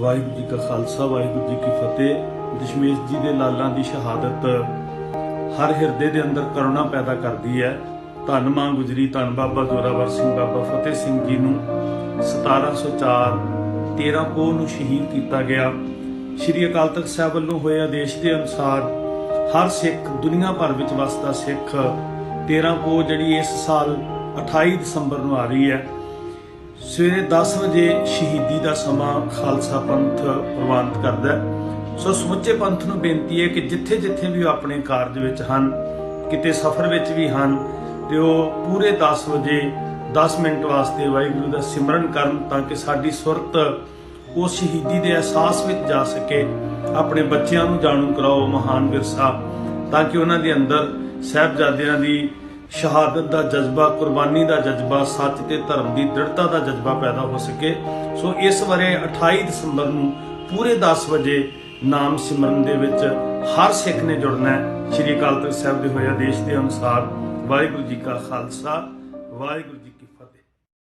ਵਾਹਿਗੁਰੂ ਜੀ ਕਾ ਖਾਲਸਾ, ਵਾਹਿਗੁਰੂ ਜੀ ਕੀ ਫਤਿਹ। ਦਸ਼ਮੇਸ਼ ਜੀ ਦੇ ਲਾਲਾਂ ਦੀ ਸ਼ਹਾਦਤ ਹਰ ਹਿਰਦੇ ਦੇ ਅੰਦਰ ਕਰੁਣਾ ਪੈਦਾ ਕਰਦੀ ਹੈ। ਧੰਨ ਮਾਂ ਗੁਜਰੀ, ਧੰਨ ਬਾਬਾ ਜ਼ੋਰਾਵਰ ਸਿੰਘ, ਬਾਬਾ ਫਤਿਹ ਸਿੰਘ ਜੀ ਨੂੰ 1704 13 ਪੋਹ ਨੂੰ ਸ਼ਹੀਦ ਕੀਤਾ ਗਿਆ। ਸ਼੍ਰੀ ਅਕਾਲ ਤਖਤ ਸਾਹਿਬ ਵੱਲੋਂ ਹੋਏ ਆਦੇਸ਼ ਦੇ ਅਨੁਸਾਰ ਹਰ ਸਿੱਖ ਦੁਨੀਆ ਭਰ ਵਿੱਚ ਵਸਦਾ ਸਿੱਖ 13 ਪੋਹ ਜਿਹੜੀ ਇਸ ਸਾਲ 28 ਦਸੰਬਰ ਨੂੰ ਆ ਰਹੀ ਹੈ। ਸਵੇਰੇ 10 ਵਜੇ ਸ਼ਹੀਦੀ ਦਾ ਸਮਾਂ ਖਾਲਸਾ ਪੰਥ ਪ੍ਰਵਾਨਿਤ ਕਰਦਾ ਸੋ ਸਮੁੱਚੇ ਪੰਥ ਨੂੰ ਬੇਨਤੀ ਹੈ ਕਿ ਜਿੱਥੇ ਜਿੱਥੇ ਵੀ ਉਹ ਆਪਣੇ ਕਾਰਜ ਵਿੱਚ ਹਨ, ਕਿਤੇ ਸਫ਼ਰ ਵਿੱਚ ਵੀ ਹਨ, ਤੇ ਉਹ ਪੂਰੇ 10 ਵਜੇ 10 ਮਿੰਟ ਵਾਸਤੇ ਵਾਹਿਗੁਰੂ ਦਾ ਸਿਮਰਨ ਕਰਨ ਤਾਂ ਕਿ ਸਾਡੀ ਸੁਰਤ ਉਸ ਸ਼ਹੀਦੀ ਦੇ ਅਹਿਸਾਸ ਵਿੱਚ ਜਾ ਸਕੇ। ਆਪਣੇ ਬੱਚਿਆਂ ਨੂੰ ਜਾਣੂ ਕਰਾਓ ਮਹਾਨ ਵਿਰਸਾ ਤਾਂ ਕਿ ਉਹਨਾਂ ਦੇ ਅੰਦਰ ਸਹਿਬਜ਼ਾਦਿਆਂ ਦੀ ਸ਼ਹਾਦਤ ਦਾ ਜਜ਼ਬਾ, ਕੁਰਬਾਨੀ ਦਾ ਜਜ਼ਬਾ, ਸੱਚ ਤੇ ਧਰਮ ਦੀ ਦ੍ਰਿੜਤਾ ਦਾ ਜਜ਼ਬਾ ਪੈਦਾ ਹੋ ਸਕੇ। ਸੋ ਇਸ ਬਾਰੇ 28 ਦਸੰਬਰ ਨੂੰ ਪੂਰੇ 10 ਵਜੇ ਨਾਮ ਸਿਮਰਨ ਦੇ ਵਿੱਚ ਹਰ ਸਿੱਖ ਨੇ ਜੁੜਨਾ ਹੈ। ਸ਼੍ਰੀ ਅਕਾਲ ਤਖਤ ਸਾਹਿਬ ਦੇ ਹੋਏ ਆਦੇਸ਼ ਦੇ ਅਨੁਸਾਰ। ਵਾਹਿਗੁਰੂ ਜੀ ਕਾ ਖਾਲਸਾ, ਵਾਹਿਗੁਰੂ ਜੀ